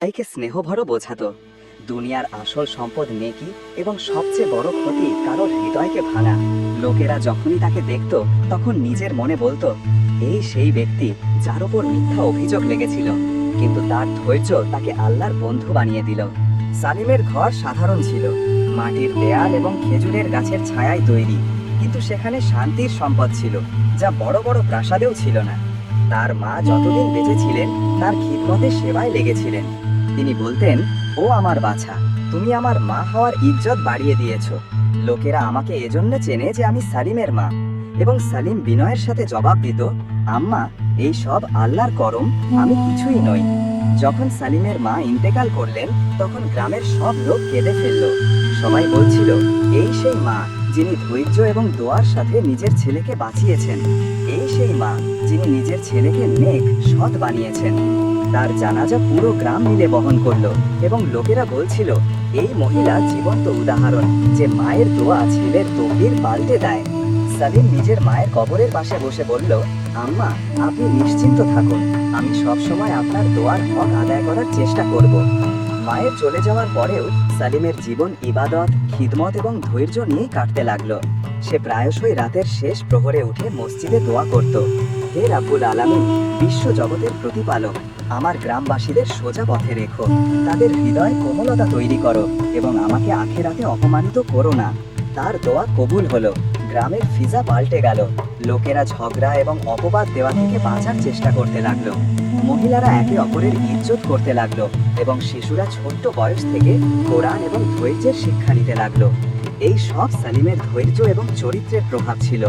তাইকে স্নেহভরও বোঝাতো। দুনিয়ার আসল সম্পদ নেকি এবং সবচেয়ে বড় ক্ষতি কারোর হৃদয়কে ভাঙা। লোকেরা যখনই তাকে দেখত, তখন নিজের মনে বলতো, এই সেই ব্যক্তি যার ওপর মিথ্যা অভিযোগ লেগেছিল। কিন্তু তার ধৈর্য তাকে আল্লাহর বন্ধু বানিয়ে দিল। সালিমের ঘর সাধারণ ছিল। মাটির দেয়াল এবং খেজুরের গাছের ছায়ায় তৈরি। কিন্তু সেখানে শান্তির সম্পদ ছিল, যা বড় বড় প্রাসাদেও ছিল না। তার মা যতদিন বেঁচে ছিলেন, তার খিদমতে সেবায় লেগেছিলেন। তিনি বলতেন, ও আমার বাছা, তুমি আমার মা হওয়ার ইজ্জত বাড়িয়ে দিয়েছ। লোকেরা আমাকে এজন্য চেনে যে আমি সালিমের মা এবং সালিম বিনয়ের সাথে জবাব দিত আম্মা, এই সব আল্লাহর করম, আমি কিছুই নই। যখন সালিমের মা ইন্তেকাল করলেন, তখন গ্রামের সব লোক কেঁদে ফেলল। সবাই বলছিল, এই সেই মা যিনি ধৈর্য এবং দোয়ার সাথে নিজের ছেলেকে বাঁচিয়েছেন, এই সেই মা যিনি নিজের ছেলেকে নেক, সৎ বানিয়েছেন। তার জানাজা পুরো গ্রাম মিলে বহন করল এবং লোকেরা বলছিল, এই মহিলা জীবন্ত উদাহরণ যে মায়ের দোয়া ছেলের তকদির পাল্টে দেয়। সালিম নিজের মায়ের কবরের পাশে বসে বলল, আম্মা, আপনি নিশ্চিন্ত থাকুন। আমি সবসময় আপনার দোয়ার হক আদায় করার চেষ্টা করব। মায়ের চলে যাওয়ার পরেও সালিমের জীবন ইবাদত, খিদমত এবং ধৈর্য নিয়েই কাটতে লাগল। সে প্রায়শই রাতের শেষ প্রহরে উঠে মসজিদে দোয়া করত, হে রাব্বুল আলামিন, বিশ্ব জগতের প্রতিপালক, আমার গ্রামবাসীদের সোজা পথে রেখো, তাদের হৃদয় কোমলতা তৈরি করো এবং আমাকে আখেরাতে অপমানিত করো না। তার দোয়া কবুল হলো। গ্রামের ফিজা পাল্টে গেল। লোকেরা ঝগড়া এবং অপবাদ দেওয়া থেকে বাঁচার চেষ্টা করতে লাগল। মহিলারা একে অপরের ইজ্জত করতে লাগল এবং শিশুরা ছোট্ট বয়স থেকে কোরআন এবং ধৈর্যের শিক্ষা নিতে লাগল। এই সব সালিমের ধৈর্য এবং চরিত্রের প্রভাব ছিল।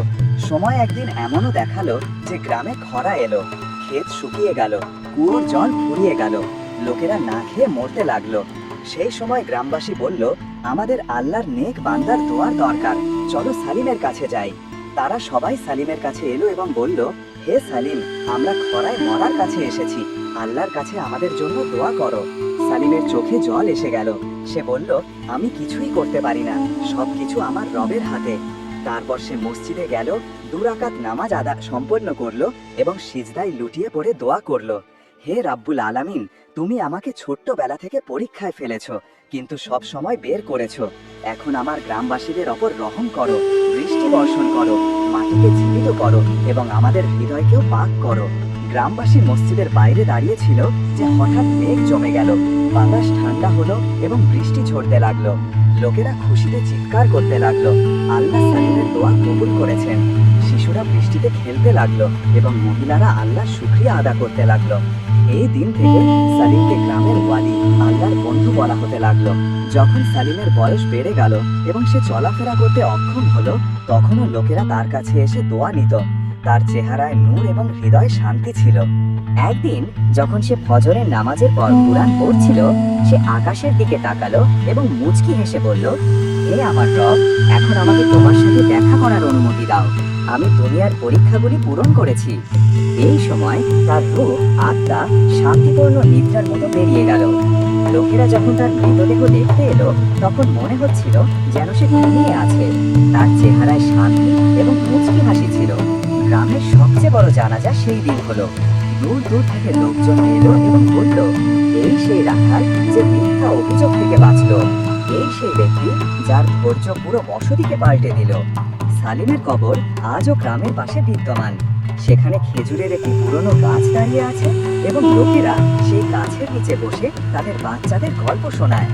সময় একদিন এমনও দেখাল যে গ্রামে খরা এলো, ক্ষেত শুকিয়ে গেল, কুয়োর জল ফুরিয়ে গেল, লোকেরা না খেয়ে মরতে লাগল। সেই সময় গ্রামবাসী বলল, আমাদের আল্লাহর নেক বান্দার দোয়ার দরকার। চলো সালিমের কাছে যাই। তারা সবাই সালিমের কাছে এলো এবং বলল, হে সালিম, আমরা খরায় মরার কাছে এসেছি। আল্লাহর কাছে আমাদের জন্য দোয়া করো। সালিমের চোখে জল এসে গেল। সে বলল, আমি কিছুই করতে পারি না। সবকিছু আমার রবের হাতে। তারপর সে মসজিদে গেল দুরাকাত নামাজ আদা সম্পন্ন করল এবং সিজদায় লুটিয়ে পড়ে দোয়া করল, হে রাব্বুল আলামিন, তুমি আমাকে ছোট্টবেলা থেকে পরীক্ষায় ফেলেছো। কিন্তু সব সময় বের করেছ। এখন আমার গ্রামবাসীদের ওপর রহম করো বৃষ্টি বর্ষণ করো মাটিকে জীবিত করো এবং আমাদের হৃদয়কেও পাক করো। গ্রামবাসী মসজিদের বাইরে দাঁড়িয়ে ছিল যে হঠাৎ মেঘ জমে গেল, বাতাস ঠান্ডা হলো এবং বৃষ্টি ঝরতে লাগল। লোকেরা খুশিতে চিৎকার করতে লাগল, আল্লাহ সালিমের দোয়া কবুল করেছেন। শিশুরা বৃষ্টিতে খেলতে লাগল এবং মহিলারা আল্লাহ শুক্রিয়া আদা করতে লাগল। এই দিন থেকে সালিমকে গ্রামের ওয়ালি আল্লাহর বন্ধু বলা হতে লাগল। যখন সালিমের বয়স বেড়ে গেল এবং সে চলাফেরা করতে অক্ষম হলো, তখনও লোকেরা তার কাছে এসে দোয়া নিত। তার চেহারায় নূর এবং হৃদয় শান্তি ছিল। একদিন যখন সে ফজরের নামাজের পর কুরআন পড়ছিল, সে আকাশের দিকে তাকালো এবং মুচকি হেসে বলল, হে আমার রব, এখন আমাকে তোমার সাথে দেখা করার অনুমতি দাও। আমি দুনিয়ার পরীক্ষাগুলি পূরণ করেছি। এই সময় তার রূহ আত্মা, শান্তিপূর্ণ নিদ্রার মতো বেরিয়ে গেল। লোকেরা যখন তার মৃতদেহ দেখতে এলো, তখন মনে হচ্ছিল যেন সে ঘুমিয়ে আছে। তার চেহারায় শান্তি এবং মুচকি হাসি ছিল। গ্রামের সবচেয়ে বড় জানাজা সেই দিন হলো। দূর দূর থেকে লোকজন এলো এবং বলল, এই সেই রাখাল যে মিথ্যা অভিযোগ থেকে বাঁচলো। এই সেই ব্যক্তি যার ধৈর্য পুরো বসতিকে পাল্টে দিল। সালিমের কবর আজও গ্রামের পাশে বিদ্যমান। সেখানে খেজুরের একটি পুরনো গাছ দাঁড়িয়ে আছে এবং লোকেরা সেই গাছের নিচে বসে তাদের বাচ্চাদের গল্প শোনায়।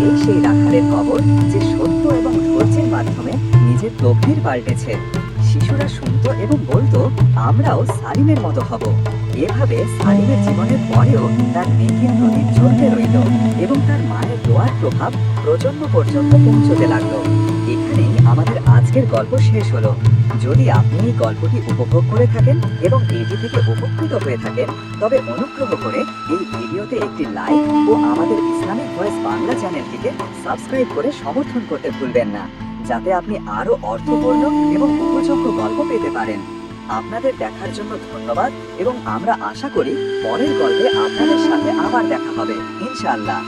এই সেই রাখালের কবর যে সত্য এবং ধৈর্যের মাধ্যমে নিজের তকদির পাল্টেছে শিশুরা শুনতো এবং বলতো, আমরাও সালিমের মতো হব। এভাবে সালিমের জীবনের পরেও তার নেকির প্রদীপ জ্বলতে রইল এবং তার মায়ের দোয়ার প্রভাব প্রজন্ম পর্যন্ত পৌঁছতে লাগল। আজকের গল্প শেষ হলো। যদি আপনি এই গল্পটি উপভোগ করে থাকেন এবং এটি থেকে উপকৃত হয়ে থাকেন, তবে অনুগ্রহ করে এই ভিডিওতে একটি লাইক ও আমাদের ইসলামিক ভয়েস বাংলা চ্যানেলটিকে সাবস্ক্রাইব করে সমর্থন করতে ভুলবেন না, যাতে আপনি আরও অর্থপূর্ণ এবং উপযোগ্য গল্প পেতে পারেন। আপনাদের দেখার জন্য ধন্যবাদ এবং আমরা আশা করি পরের গল্পে আপনাদের সাথে আবার দেখা হবে। ইনশাআল্লাহ।